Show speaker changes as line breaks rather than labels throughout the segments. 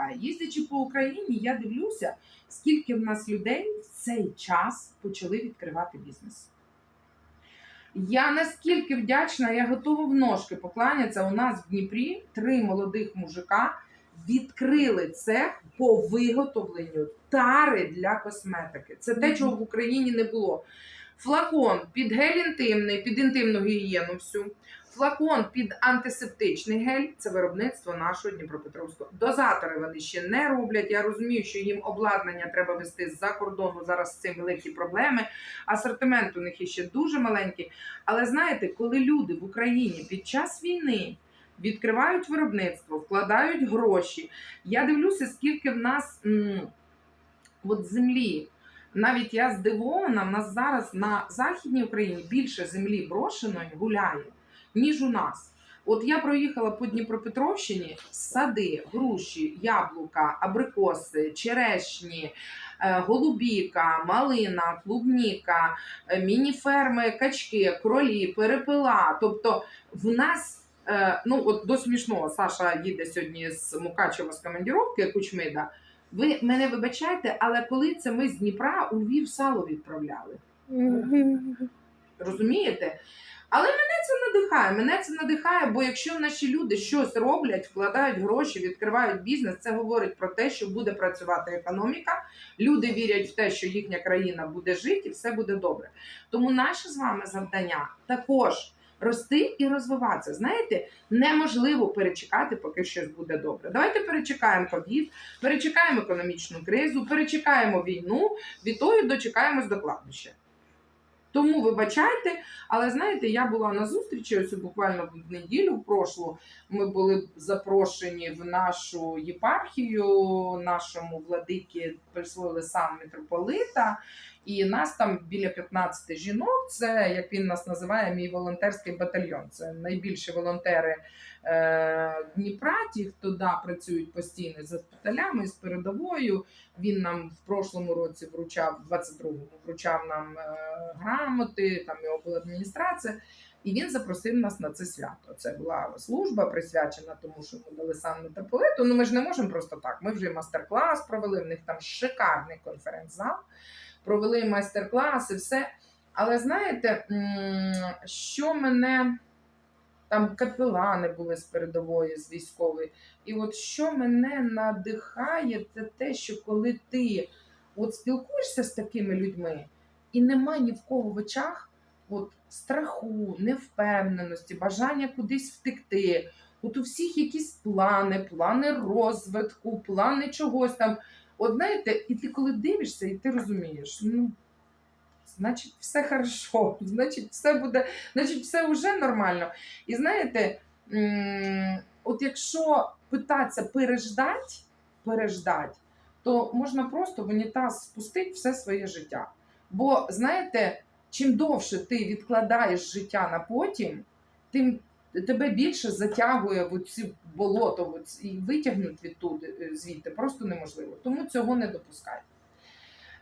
надихає. Їздячи по Україні, я дивлюся, скільки в нас людей в цей час почали відкривати бізнес. Я наскільки вдячна, я готова в ножки покланятися. У нас в Дніпрі три молодих мужика відкрили цех по виготовленню тари для косметики. Це те, чого в Україні не було. Флакон під гель інтимний, під інтимну гігієну всю. Флакон під антисептичний гель це виробництво нашого Дніпропетровського. Дозатори вони ще не роблять. Я розумію, що їм обладнання треба вести з-за кордону. Зараз з цим великі проблеми. Асортимент у них іще дуже маленький. Але знаєте, коли люди в Україні під час війни відкривають виробництво, вкладають гроші, я дивлюся, скільки в нас м, от землі. Навіть я здивована, в нас зараз на Західній Україні більше землі брошеної гуляє, ніж у нас. От я проїхала по Дніпропетровщині сади, груші, яблука, абрикоси, черешні, е, голубіка, малина, клубніка, е, мініферми, качки, кролі, перепила. Тобто в нас, е, ну от до смішного, Саша їде сьогодні з Мукачева з командіровки Кучмида. Ви мене вибачайте, але коли це ми з Дніпра у Львів сало відправляли. Розумієте? Але мене це надихає. Мене це надихає, бо якщо наші люди щось роблять, вкладають гроші, відкривають бізнес, це говорить про те, що буде працювати економіка. Люди вірять в те, що їхня країна буде жити і все буде добре. Тому наше з вами завдання також рости і розвиватися. Знаєте, неможливо перечекати, поки щось буде добре. Давайте перечекаємо ковід, перечекаємо економічну кризу, перечекаємо війну, від того дочекаємось до кладбища. Тому вибачайте, але знаєте, я була на зустрічі ось буквально в неділю прошлу. Ми були запрошені в нашу єпархію, нашому владикі присвоїли сам митрополита, і нас там біля 15 жінок. Це як він нас називає, мій волонтерський батальйон. Це найбільші волонтери е, Дніпра, ті, хто да, працюють постійно з госпіталями, з передовою. Він нам в прошлому році вручав, в 22-му вручав нам е, грамоти, там його була адміністрація. І він запросив нас на це свято. Це була служба присвячена тому, що ми дали сам митрополиту. Ну ми ж не можемо просто так. Ми вже і майстер-клас провели. В них там шикарний конференц-зал. Провели майстер-клас і все. Але знаєте, що мене там капелани були з передової, з військової. І от що мене надихає, це те, що коли ти от спілкуєшся з такими людьми, і нема ні в кого в очах от, страху, невпевненості, бажання кудись втекти. От у всіх якісь плани, плани розвитку, плани чогось там. От знаєте, і ти коли дивишся, і ти розумієш, ну. Значить, все хорошо, значить, все буде, значить, все вже нормально. І знаєте, от якщо питатися переждать, переждать, то можна просто в унітаз спустити все своє життя. Бо знаєте, чим довше ти відкладаєш життя на потім, тим тебе більше затягує в ці болото в оці- і витягнути відтуди е, звідти просто неможливо. Тому цього не допускайте.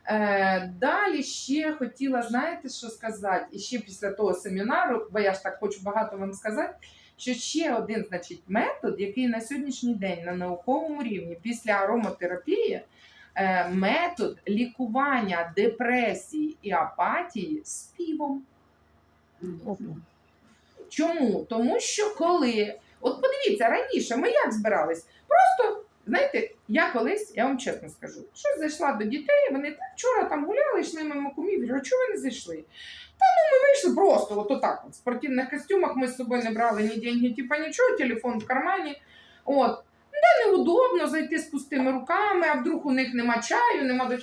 Е, далі ще хотіла, знаєте, що сказати? І ще після того семінару, бо я ж так хочу багато вам сказати, що ще один значить, метод, який на сьогоднішній день на науковому рівні після ароматерапії, е, метод лікування депресії і апатії співом. Чому? Тому що коли, от подивіться, раніше ми як збирались? Просто, знаєте, я колись, я вам чесно скажу, що зайшла до дітей, вони так вчора там гуляли, йшли мимо кумів, а чого ви не зайшли? Та ну ми вийшли просто, от отак. В спортивних костюмах ми з собою не брали ні деньги, типа нічого, телефон в кармані. От. Да, неудобно зайти з пустими руками, а вдруг у них нема чаю, нема до.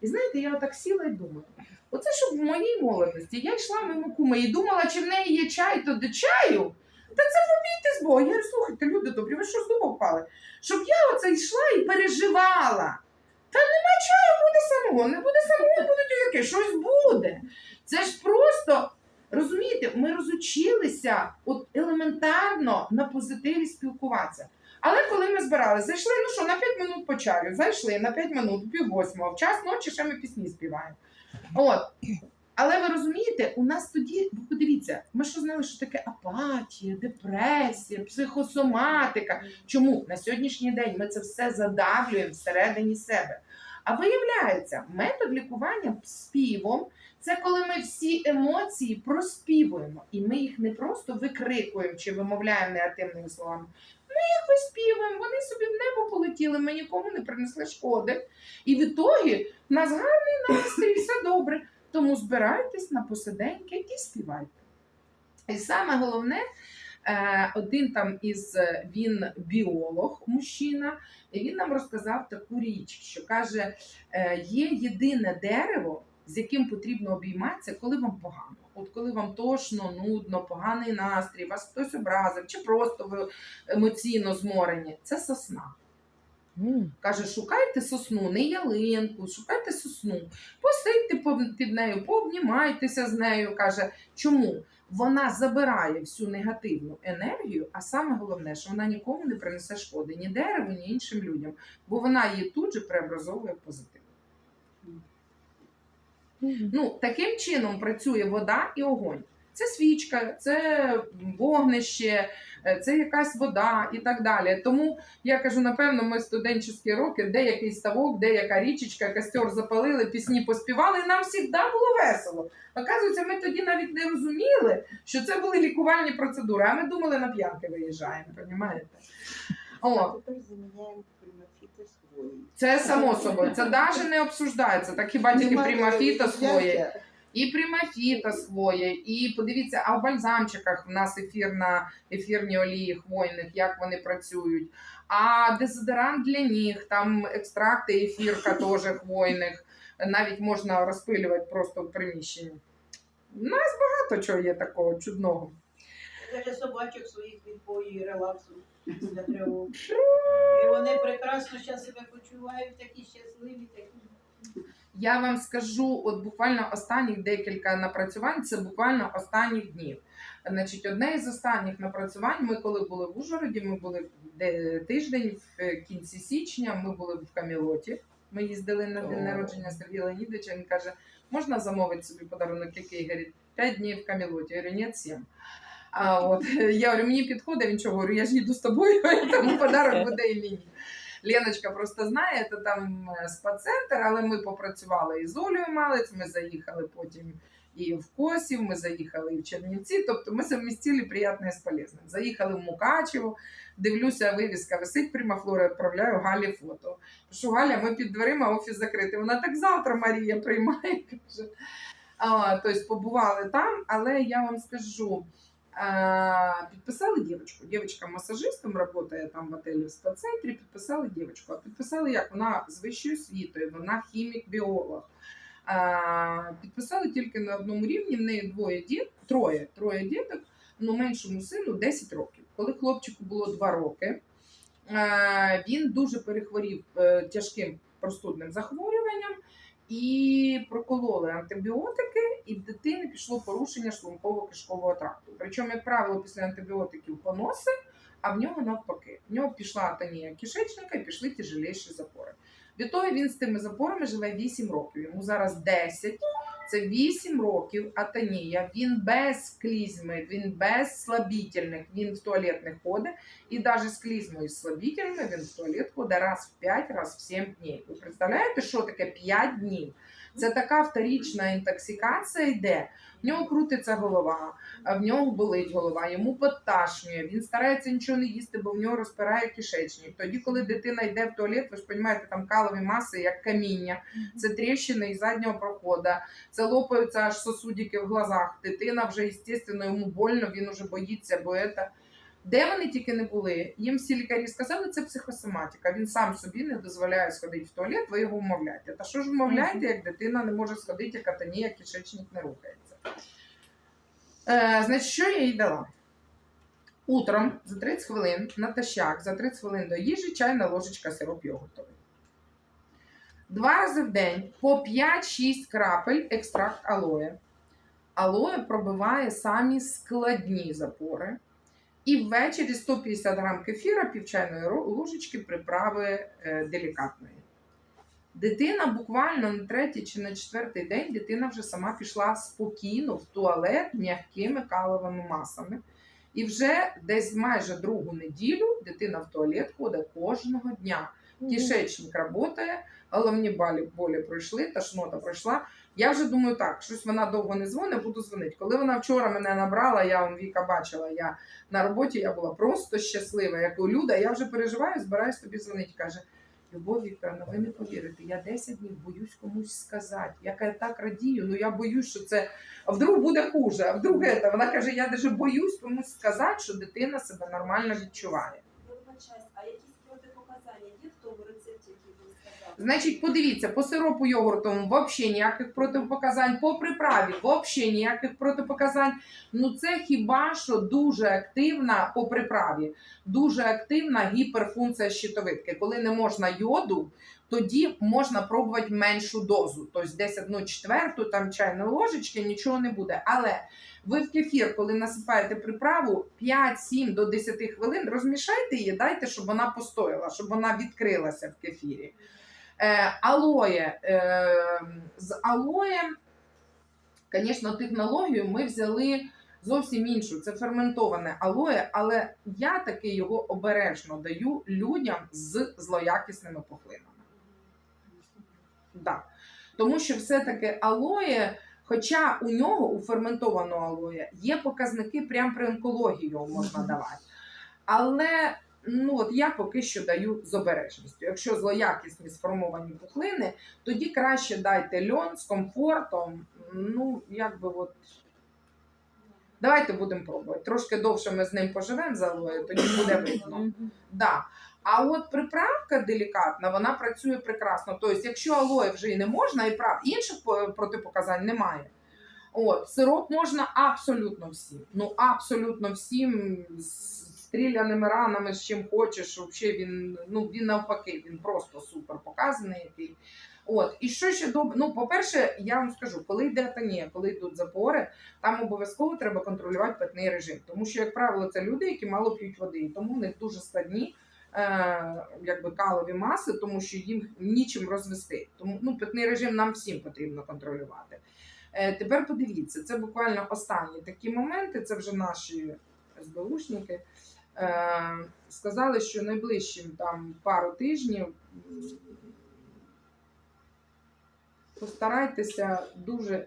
І знаєте, я отак сіла і думаю. Оце щоб в моїй молодості я йшла мимо куми і думала, чи в неї є чай, то до чаю. Та це побійте з Бога. Я говорю, слухайте, люди добрі, ви що з дому впали? Щоб я оце йшла і переживала. Та нема чаю, буде самого, не буде самого, будуть огірки, щось буде. Це ж просто, розумієте, ми розучилися от елементарно на позитиві спілкуватися. Але коли ми збиралися, зайшли, ну що, на 5 минут по чаю, зайшли на 5 минут, пів восьмого, в час ночі ще ми пісні співаємо. От. Але ви розумієте, у нас тоді, подивіться, ми що знали, що таке апатія, депресія, психосоматика. Чому на сьогоднішній день ми це все задавлюємо всередині себе? А виявляється, метод лікування співом це коли ми всі емоції проспівуємо, і ми їх не просто викрикуємо чи вимовляємо негативними словами. Ми їх виспівуємо, вони собі в небо полетіли, ми нікому не принесли шкоди. І в ітогі в нас гарний настрій, все добре. Тому збирайтесь на посиденьки і співайте. І саме головне, один там із е, він біолог, мужчина, і він нам розказав таку річ, що каже: е, є єдине дерево, з яким потрібно обійматися, коли вам погано. От коли вам тошно, нудно, поганий настрій, вас хтось образив, чи просто ви емоційно зморені, це сосна. Каже, шукайте сосну, не ялинку, шукайте сосну, посидьте під нею, пообнімайтеся з нею. Каже, чому? Вона забирає всю негативну енергію, а саме головне, що вона нікому не принесе шкоди ні дереву, ні іншим людям, бо вона її тут же преобразовує в позитив. Ну, таким чином працює вода і огонь. Це свічка, це вогнище, е, це якась вода і так далі. Тому я кажу, напевно, ми студентські роки, де який ставок, де яка річечка, костер запалили, пісні поспівали, і нам завжди було весело. Оказується, ми тоді навіть не розуміли, що це були лікувальні процедури, а ми думали, на п'янки виїжджаємо, розумієте? О, це само собою, це навіть не обсуждається. Так хіба тільки примафіта своє. І примафіта своє, і подивіться, а в бальзамчиках в нас ефірна, ефірні олії хвойних, як вони працюють. А дезодорант для ніг, там екстракти ефірка теж хвойних, навіть можна розпилювати просто в приміщенні. У нас багато чого є такого чудного.
Даже собачок своїх відпоює релаксу для тривог. І вони прекрасно зараз себе почувають, такі щасливі, такі.
Я вам скажу, от буквально останніх декілька напрацювань, це буквально останніх днів. Значить, одне із останніх напрацювань, ми коли були в Ужгороді, ми були тиждень в кінці січня, ми були в Камілоті. Ми їздили на день народження Сергія Леонідовича. Він каже, можна замовити собі подарунок, який говорить, 5 днів в Камілоті. Я говорю, ні, 7. А от я говорю, мені підходить, він чого говорю, я ж їду з тобою, тому подарок буде і мені. Леночка просто знає, це там е, спа-центр, але ми попрацювали і з Олею Малець, ми заїхали потім і в Косів, ми заїхали і в Чернівці. Тобто ми совмістили приємне з полезним. Заїхали в Мукачево, дивлюся, вивіска висить Примафлора, відправляю Галі фото. Пишу, Галя, ми під дверима, офіс закритий. Вона так завтра Марія приймає. Каже. Тобто побували там, але я вам скажу. Підписали дівчинку. Дівчинка масажистом працює там в отелі в спа-центрі. Підписали дівчинку. А підписали як? Вона з вищою освітою, вона хімік-біолог. Підписали тільки на одному рівні. В неї двоє діт, троє, троє діток. Ну, меншому сину 10 років. Коли хлопчику було 2 роки, він дуже перехворів е, тяжким простудним захворюванням і прокололи антибіотики, і в дитини пішло порушення шлунково-кишкового тракту. Причому, як правило, після антибіотиків поноси, а в нього навпаки. В нього пішла атонія кишечника і пішли тяжеліші запори. Відтоді він з тими запорами живе 8 років. Йому зараз 10. Це 8 років атонія. Він без клізми, він без слабітельних, він в туалет не ходить. І навіть з клізмою з слабітельними він в туалет ходить раз в 5, раз в 7 днів. Ви представляєте, що таке 5 днів? Це така вторічна інтоксикація йде. В нього крутиться голова, а в нього болить голова, йому поташнює, він старається нічого не їсти, бо в нього розпирає кишечник. Тоді, коли дитина йде в туалет, ви ж розумієте, там калові маси, як каміння, це тріщини із заднього проходу, це лопаються аж сосудики в глазах. Дитина вже, звісно, йому больно, він уже боїться, бо це. Де вони тільки не були, їм всі лікарі сказали, це психосоматика. Він сам собі не дозволяє сходити в туалет, ви його вмовляєте. Та що ж вмовляєте, як дитина не може сходити, як атонія, кишечник не рухається? Е, значить, що я їй дала? Утром за 30 хвилин натощак, за 30 хвилин до їжі, чайна ложечка сироп йогуртовий. Два рази в день по 5-6 крапель екстракт алоє. Алоє пробиває самі складні запори. І ввечері 150 грам кефіра, пів чайної ложечки приправи е, делікатної. Дитина буквально на третій чи на четвертий день дитина вже сама пішла спокійно в туалет м'якими каловими масами. І вже десь майже другу неділю дитина в туалет ходить кожного дня. Кишечник працює, головні болі пройшли, тошнота пройшла. Я вже думаю, так, щось вона довго не дзвонить, буду дзвонити. Коли вона вчора мене набрала, я он Віка бачила, я на роботі я була просто щаслива. Я кажу, Люда, я вже переживаю, збираюсь тобі дзвонити. Каже, Любов Вікторовна, ви не повірите, я 10 днів боюсь комусь сказати. Я каже, так радію, ну я боюсь, що це вдруг буде хуже, а вдруг це. Вона каже, я навіть боюсь комусь сказати, що дитина себе нормально відчуває.
Вибачаюсь, а якісь протипоказання є в тому рецепті, який ви сказали?
Значить, подивіться, по сиропу йогуртовому взагалі ніяких протипоказань, по приправі взагалі ніяких протипоказань. Ну це хіба що дуже активна по приправі, дуже активна гіперфункція щитовидки. Коли не можна йоду, тоді можна пробувати меншу дозу. Тобто десь одну четверту там чайної ложечки, нічого не буде. Але ви в кефір, коли насипаєте приправу 5-7 до 10 хвилин, розмішайте її, дайте, щоб вона постояла, щоб вона відкрилася в кефірі. Алоє. Е, з алоєм, звісно, технологію ми взяли зовсім іншу. Це ферментоване алоє, але я таки його обережно даю людям з злоякісними пухлинами. Да. Тому що все-таки алоє, хоча у нього, у ферментованого алоє, є показники прямо при онкології його можна давати. Але ну, от я поки що даю з обережністю. Якщо злоякісні сформовані пухлини, тоді краще дайте льон з комфортом. Ну, якби от. Давайте будемо пробувати. Трошки довше ми з ним поживемо з алоє, тоді буде видно. Да. А от приправка делікатна, вона працює прекрасно. Тобто, якщо алоє вже і не можна, і прав інших протипоказань немає. От, сироп можна абсолютно всім. Ну, абсолютно всім з стріляними ранами, з чим хочеш. Взагалі він, ну, він навпаки, він просто супер показаний. Який. От, і що ще добре? Ну, по-перше, я вам скажу, коли йде атонія, коли йдуть запори, там обов'язково треба контролювати питний режим. Тому що, як правило, це люди, які мало п'ють води, і тому в них дуже складні е, якби калові маси, тому що їм нічим розвести. Тому ну, питний режим нам всім потрібно контролювати. Е, тепер подивіться, це буквально останні такі моменти. Це вже наші СБУшники. Е, сказали, що найближчим там пару тижнів постарайтеся дуже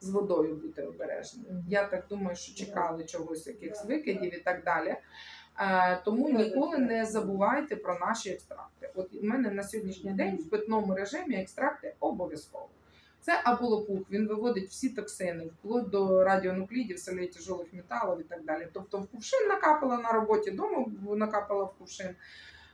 з водою бути обережними. Я так думаю, що чекали чогось, якихось викидів і так далі. Е, Тому ніколи не забувайте про наші екстракти. От у мене на сьогоднішній день в питному режимі екстракти обов'язково. Це аболопух, він виводить всі токсини, вплоть до радіонуклідів, солей тяжелих металів і так далі. Тобто в кувшин накапала на роботі, вдома накапала в кувшин.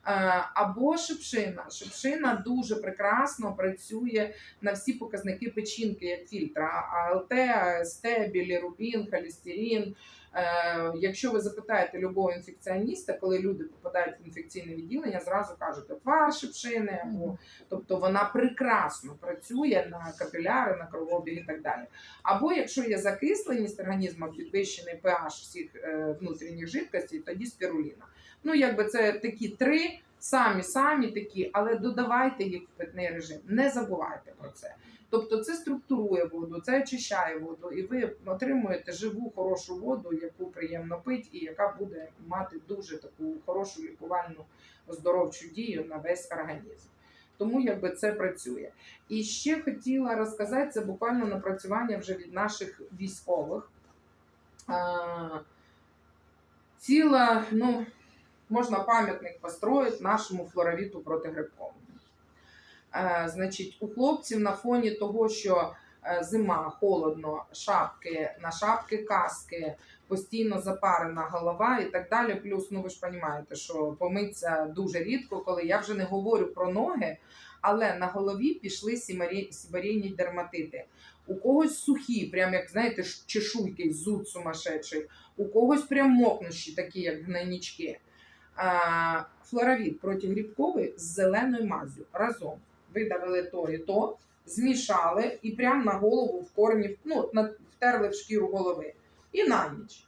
Е, Або шипшина. Шипшина дуже прекрасно працює на всі показники печінки, як фільтра: АЛТ, АСТ, білірубін, холестерин. Е, Якщо ви запитаєте любого інфекціоніста, коли люди попадають в інфекційне відділення, зразу кажуть отвар шипшини, або тобто вона прекрасно працює на капіляри, на кровообіг і так далі. Або якщо є закисленість організму, підвищений pH всіх е, внутрішніх жидкостей, тоді спіруліна. Ну, якби це такі три, самі самі такі, але додавайте їх в питний режим. Не забувайте про це. Тобто це структурує воду, це очищає воду, і ви отримуєте живу хорошу воду, яку приємно пити, і яка буде мати дуже таку хорошу лікувальну оздоровчу дію на весь організм. Тому якби це працює. І ще хотіла розказати це буквально напрацювання вже від наших військових. Ціла, ну, можна пам'ятник построїти нашому флоровіту протигрибковому. Е, значить, у хлопців на фоні того, що е, зима, холодно, шапки, на шапки каски, постійно запарена голова і так далі. Плюс, ну ви ж розумієте, що помиться дуже рідко, коли я вже не говорю про ноги, але на голові пішли сібарійні дерматити. У когось сухі, прям як знаєте, чешуйки, зуд сумасшедший, у когось прям мокнущі, такі як гнойнички. А, Флоровід протигрібковий з зеленою мазю разом. Видавили то і то, змішали і прямо на голову в корені, ну, втерли в шкіру голови. І на ніч.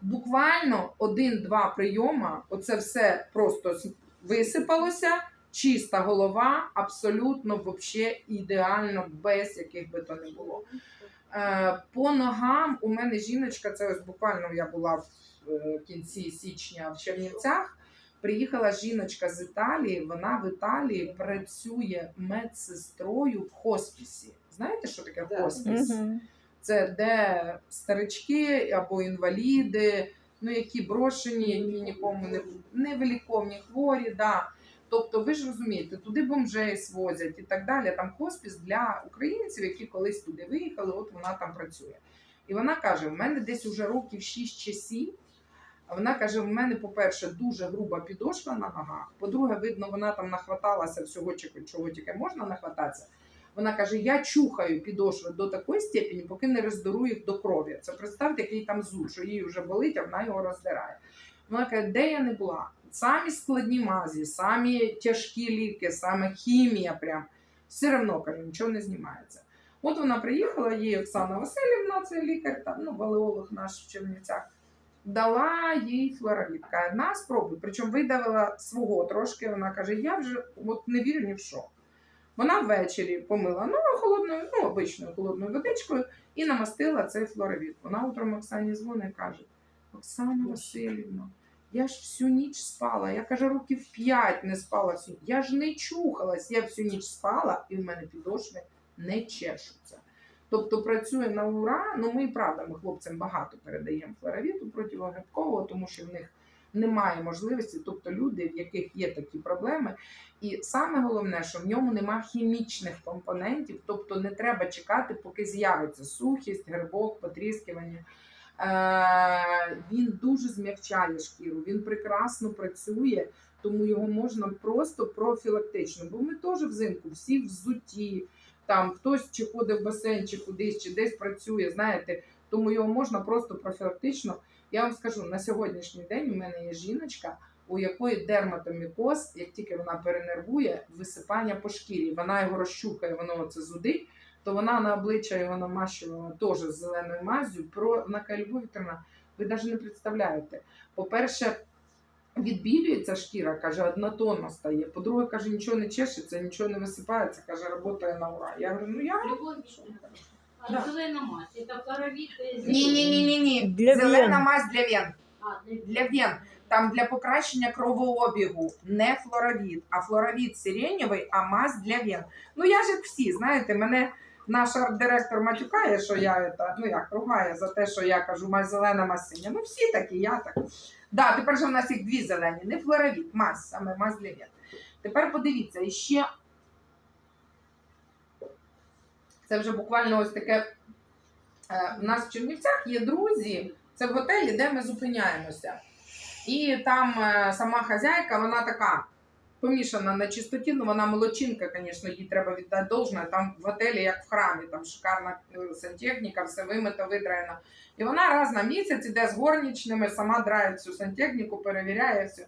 Буквально один-два прийома, оце все просто висипалося, чиста голова, абсолютно вообще ідеально, без яких би то не було. Е, По ногам у мене жіночка, це ось буквально я була е, кінці січня в Чернівцях. Приїхала жіночка з Італії. Вона в Італії працює медсестрою в хоспісі. Знаєте, що таке хоспіс? Це де старички або інваліди, ну які брошені, які нікому не невиліковні хворі. Да. Тобто, ви ж розумієте, туди бомжей свозять і так далі. Там хоспіс для українців, які колись туди виїхали, от вона там працює. І вона каже: в мене десь уже років 6 чи 7. Вона каже: в мене, по-перше, дуже груба підошва на ногах. По-друге, видно, вона там нахваталася всього, чого тільки можна нахвататися. Вона каже: я чухаю підошви до такої степені, поки не роздеру їх до крові. Це представте, який там зуд, що їй вже болить, а вона його роздирає. Вона каже, де я не була? Самі складні мазі, самі тяжкі ліки, саме хімія, прям все одно каже, нічого не знімається. От вона приїхала, їй Оксана Васильівна, це лікар, там, ну, валеолог наш в Чернівцях, дала їй флоровід. Каже, на, спробуй. Причому видавила свого трошки. Вона каже, я вже от не вірю ні в що. Вона ввечері помила ноги холодною, ну, обичною холодною водичкою і намастила цей флоровід. Вона утром Оксані дзвонить і каже: Оксана Васильівна, я ж всю ніч спала. Я каже, років п'ять не спала всю. Я ж не чухалась, я всю ніч спала, і в мене підошви не чешуться. Тобто працює на ура. Ну ми і правда, ми хлопцям багато передаємо флоровіту противогрибкового, тому що в них немає можливості, тобто люди, в яких є такі проблеми. І саме головне, що в ньому нема хімічних компонентів, тобто не треба чекати, поки з'явиться сухість, грибок, потріскування. Е, він дуже змягчає шкіру, він прекрасно працює, тому його можна просто профілактично. Бо ми теж взимку всі взуті, там хтось чи ходить в басейн, чи кудись, чи десь працює, знаєте, тому його можна просто профілактично. Я вам скажу, на сьогоднішній день у мене є жіночка, у якої дерматомікоз, як тільки вона перенервує, висипання по шкірі, вона його розчухає, воно це зудить, то вона на обличчя його намащувала теж зеленою маззю. Про на Любов Вікторівна, ви навіть не представляєте. По-перше, відбілюється шкіра, каже, однотонно стає. По-друге, каже, нічого не чешеться, нічого не висипається, каже, працює на ура. Я говорю, ну я.
Любов а
Да.
зелена мать, це флоровід з-
Ні, ні, ні, ні, ні.
Для
Зелена
вен.
мазь для вен.
А, для-
Для вен. Там для покращення кровообігу не флоровід, а флоровід сиренєвий, а мазь для вен. Ну я ж як всі, знаєте, мене наш арт-директор матюкає, що я это, ну як ругає за те, що я кажу мазь зелена, мазь синя. Ну всі такі, я так. Да, тепер же в нас їх дві зелені, не флоравіт, мас, саме мас для вен. Тепер подивіться, іще це вже буквально ось таке. Е, У нас в Чернівцях є друзі, це в готелі, де ми зупиняємося. І там е, сама хазяйка, вона така помішана на чистоті, ну вона молодчинка, звісно, їй треба віддати должне. Там в готелі, як в храмі, там шикарна е, сантехніка, все вимито, видраєно. І вона раз на місяць іде з горнічними, сама драє цю сантехніку, перевіряє все.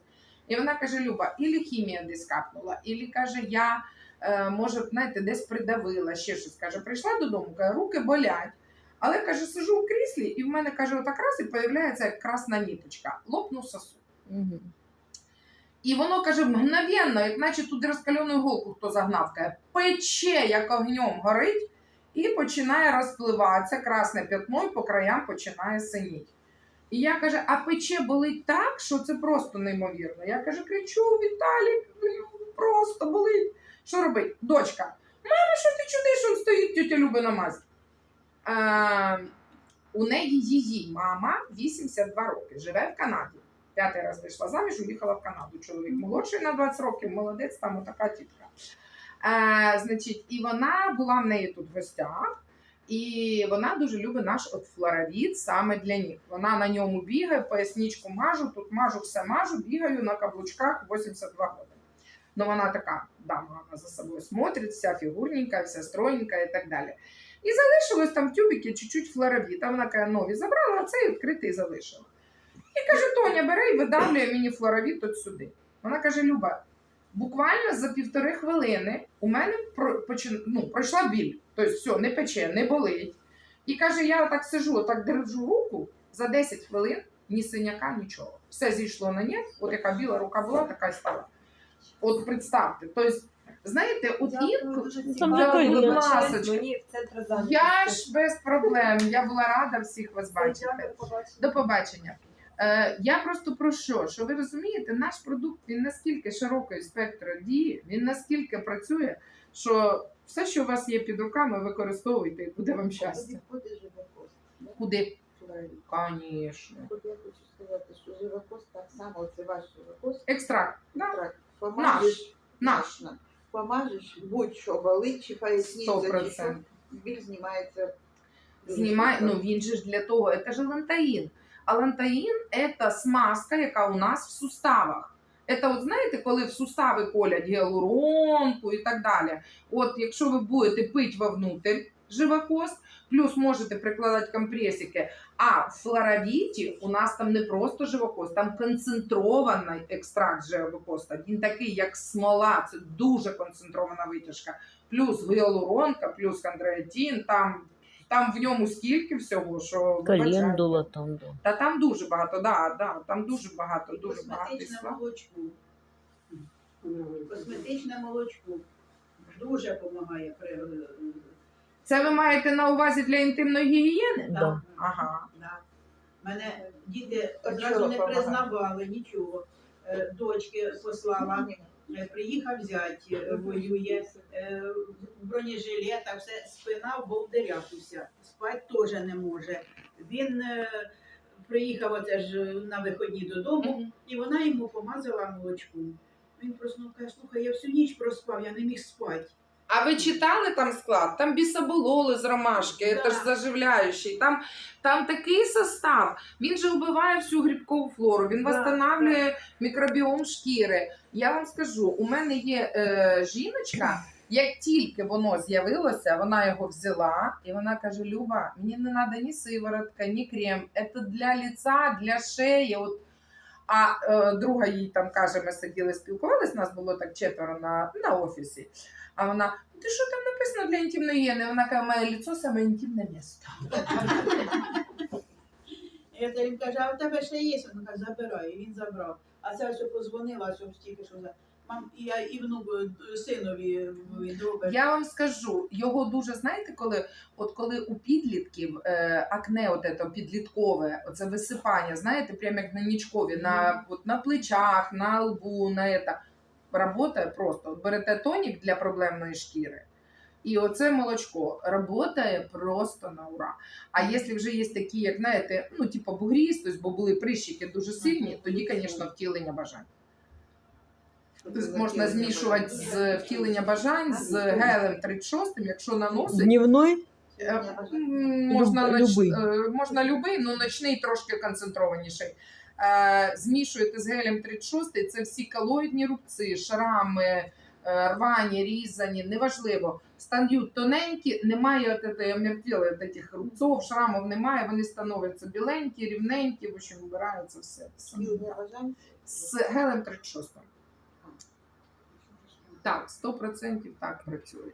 І вона каже: Люба, ілі хімія десь капнула, ілі каже, я е, може, знаєте, десь придавила, ще щось каже, прийшла додому, каже, руки болять. Але каже, сижу в кріслі, і в мене каже, отак раз і появляється красна ніточка. Лопну сосу.
Мгм.
І воно каже, мгновенно, як наче туди розкалену голку хто загнав, каже, пече, як огнем горить, і починає розпливатися красне п'ятно, і по краям починає синіть. І я каже, а пече болить так, що це просто неймовірно. Я каже, кричу, Віталік, просто болить. Що робить? Дочка, мама, що ти чудиш, он стоїть тетя Люба на мазі. Е, у неї її мама 82 роки, живе в Канаді. П'ятий раз вийшла заміж, уїхала в Канаду. Чоловік молодший на 20 років, молодець, там отака тітка. Е, значить, і вона була в неї тут в гостях, і вона дуже любить наш от флоровід саме для ніг. Вона на ньому бігає, поясничку мажу, тут мажу, все мажу, бігаю на каблучках 82 роки. Ну вона така дама, вона за собою смотрить, вся фігурненька, вся стройненька і так далі. І залишилось там в тюбіки чуть-чуть флоровід. Вона каже, нові забрала, а цей відкритий залишила. І каже, Тоня, бери і видавлює мені флоровід от сюди. Вона каже: Люба, буквально за півтори хвилини у мене про, почин, ну, пройшла біль. Тобто, все, не пече, не болить. І каже, я так сижу, так держу руку за 10 хвилин, ні синяка, нічого. Все зійшло на нет, от яка біла рука була, така й стала. От представте, тобто, знаєте, от інколи будь ласочка.
Мені в центр
я ж без проблем. Я була рада всіх вас бачити. До побачення. Е, я просто про що? Що ви розумієте, наш продукт він наскільки широкий спектр дії, він наскільки працює, що все, що у вас є під руками, використовуйте і буде вам щастя. Куди?
От я хочу сказати, що живокост так само, це ваш живокост.
Екстракт.
Помажеш,
Наш.
помажеш, будь-що болить, чи поясниця, чи що, біль знімається.
Знімає, ну він же ж для того, це ж лантаїн. А лантаїн це смазка, яка у нас в суставах. Це, от знаєте, коли в сустави колять гіалуронку і так далі. От якщо ви будете пити вовнутрь живокост, плюс можете прикладати компресики. А в флоравіті у нас там не просто живокост, там концентрований екстракт живокоста. Він такий, як смола, це дуже концентрована витяжка. Плюс гіалуронка, плюс кондроїтин, там, там в ньому стільки всього, що вибачайте.
Календула там, да.
Та там дуже багато, да, да, там дуже багато, дуже багато.
Косметичне
ісла.
молочко. Косметичне молочко дуже допомагає при е,
Це ви маєте на увазі для інтимної гігієни?
Да.
Ага.
Да. Мене діти одразу не
помагає?
признавали нічого. Е, Дочки послала, приїхав зять, е, воює, е, в бронежилетах, все, спина в болдирях уся. Спать теж не може. Він е, приїхав оце ж на виходні додому, і вона йому помазала молочком. Він проснув, каже, слухай, я всю ніч проспав, я не міг спати.
А ви читали там склад? Там бісобололи з ромашки,
Да.
це ж заживляючий. Там, там такий состав. Він же вбиває всю грибкову флору, він
Да,
восстанавлює мікробіом шкіри. Я вам скажу, у мене є е, жіночка. Як тільки воно з'явилося, вона його взяла, і вона каже: Люба, мені не треба ні сиворотка, ні крем. Це для лица, для шиї. От. А е, друга їй там каже, ми сиділи, спілкувалися, нас було так четверо на, на офісі. А вона, ти що там написано для інтимної гігієни? Вона каже, моє лицо саме інтимне.
І це він каже, а в тебе ще є? Вона каже, забирай. І він забрав. А це все позвонила, що стільки, що за. Мам, і я і внук е, синові він.
Я вам скажу, його дуже знаєте, коли от коли у підлітків е, акне, от це підліткове, оце висипання, знаєте, прямо як на нічкові, на, от, на плечах, на лбу, на это, работає просто. От берете тонік для проблемної шкіри. І оце молочко работає просто на ура. А якщо вже є такі, як знаєте, ну, типу бугрістость, бо були прищики дуже сильні, тоді, звісно, втілення бажань. Тобто можна змішувати з втілення бажань з гелем 36, якщо наносить.
Дневной?
е, Можна,
Люб-
ноч...
любий.
е, можна любий, але ночний трошки концентрованіший. Е, Змішуєте з гелем 36, це всі колоїдні рубці, шрами, рвані, різані, неважливо. Стають тоненькі, немає от этих рубців, шрамів немає, вони становляться біленькі, рівненькі, в общем, вибирається все. З гелем 36. Так, 100% так працює.